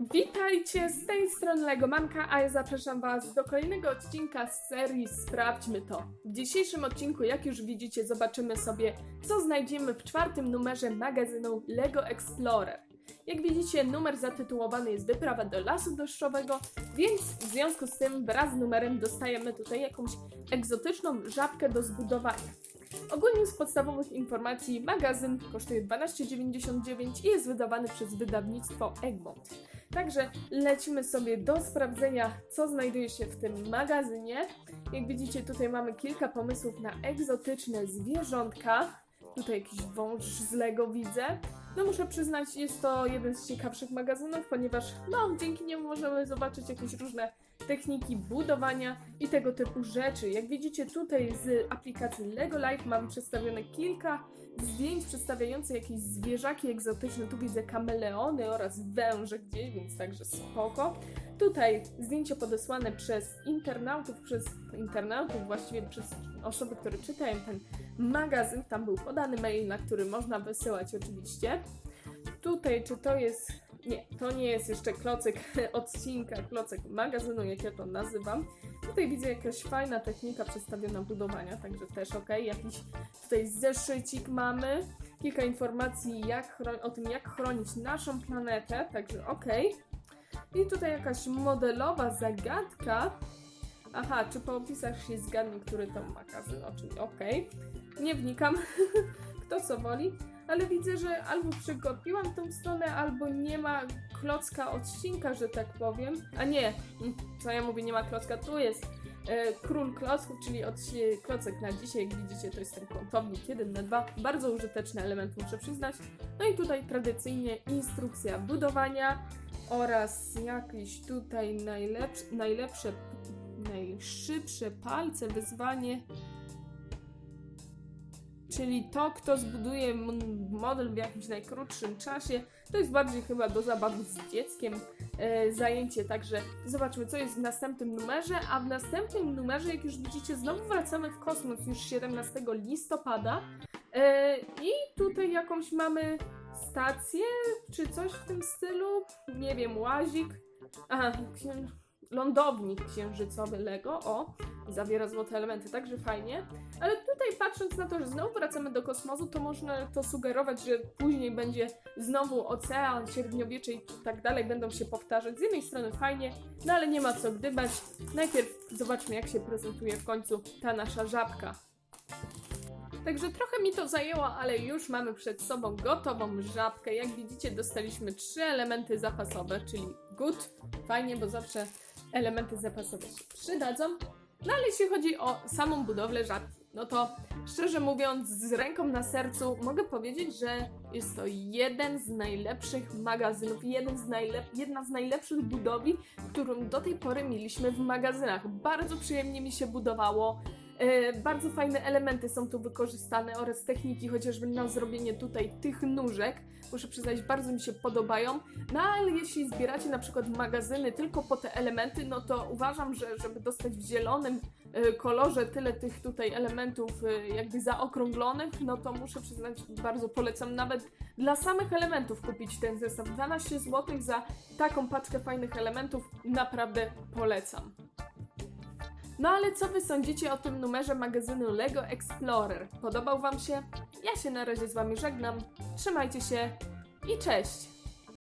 Witajcie z tej strony Legomanka, a ja zapraszam Was do kolejnego odcinka z serii Sprawdźmy to. W dzisiejszym odcinku, jak już widzicie, zobaczymy sobie, co znajdziemy w czwartym numerze magazynu Lego Explorer. Jak widzicie, numer zatytułowany jest Wyprawa do lasu deszczowego, więc w związku z tym wraz z numerem dostajemy tutaj jakąś egzotyczną żabkę do zbudowania. Ogólnie z podstawowych informacji magazyn kosztuje 12,99 i jest wydawany przez wydawnictwo Egmont. Także lecimy sobie do sprawdzenia, co znajduje się w tym magazynie. Jak widzicie, tutaj mamy kilka pomysłów na egzotyczne zwierzątka. Tutaj jakiś wąż z Lego widzę. No muszę przyznać, jest to jeden z ciekawszych magazynów, ponieważ no, dzięki niemu możemy zobaczyć jakieś różne techniki budowania i tego typu rzeczy. Jak widzicie tutaj z aplikacji Lego Life mam przedstawione kilka zdjęć przedstawiających jakieś zwierzaki egzotyczne. Tu widzę kameleony oraz węże gdzieś, więc także spoko. Tutaj zdjęcia podesłane przez internautów, przez internautów, właściwie przez osoby, które czytają ten magazyn. Tam był podany mail, na który można wysyłać oczywiście. Tutaj, czy to jest. Nie, to nie jest jeszcze klocek odcinka, klocek magazynu, jak ja to nazywam. Tutaj widzę jakaś fajna technika przedstawiona budowania, także też ok. Jakiś tutaj zeszycik mamy. Kilka informacji jak o tym, jak chronić naszą planetę, także ok. I tutaj jakaś modelowa zagadka. Aha, czy po opisach się zgadnie, który to magazyn? Oczywiście, okej. Nie wnikam, kto co woli, ale widzę, że albo przegapiłam tą stronę, albo nie ma klocka odcinka, że tak powiem. A nie, co ja mówię, nie ma klocka, tu jest e, król klocków, czyli odci- klocek na dzisiaj, jak widzicie, to jest ten kątownik 1 na 2 Bardzo użyteczny element, muszę przyznać. No i tutaj tradycyjnie instrukcja budowania oraz jakieś tutaj najlepsze, najlepsze, najszybsze palce, wyzwanie. Czyli to, kto zbuduje model w jakimś najkrótszym czasie, to jest bardziej chyba do zabawy z dzieckiem e, zajęcie. Także zobaczmy, co jest w następnym numerze. A w następnym numerze, jak już widzicie, znowu wracamy w kosmos już 17 listopada. E, I tutaj jakąś mamy stację, czy coś w tym stylu. Nie wiem, łazik. Aha. Lądownik księżycowy Lego. O, zawiera złote elementy, także fajnie. Ale tutaj patrząc na to, że znowu wracamy do kosmosu, to można to sugerować, że później będzie znowu ocean, średniowiecze i tak dalej będą się powtarzać. Z jednej strony fajnie, no ale nie ma co gdybać. Najpierw zobaczmy, jak się prezentuje w końcu ta nasza żabka. Także trochę mi to zajęło, ale już mamy przed sobą gotową żabkę. Jak widzicie, dostaliśmy trzy elementy zapasowe, czyli good, fajnie, bo zawsze elementy zapasowe się przydadzą. No ale jeśli chodzi o samą budowlę żabki, no to szczerze mówiąc, z ręką na sercu mogę powiedzieć, że jest to jeden z najlepszych magazynów, jeden z najlep- jedna z najlepszych budowli, którą do tej pory mieliśmy w magazynach. Bardzo przyjemnie mi się budowało. E, bardzo fajne elementy są tu wykorzystane oraz techniki, chociażby na zrobienie tutaj tych nóżek. Muszę przyznać, bardzo mi się podobają. No ale jeśli zbieracie na przykład magazyny tylko po te elementy, no to uważam, że żeby dostać w zielonym e, kolorze tyle tych tutaj elementów e, jakby zaokrąglonych, no to muszę przyznać, bardzo polecam nawet dla samych elementów kupić ten zestaw. 12 zł za taką paczkę fajnych elementów naprawdę polecam. No ale co wy sądzicie o tym numerze magazynu Lego Explorer? Podobał wam się? Ja się na razie z wami żegnam. Trzymajcie się i cześć!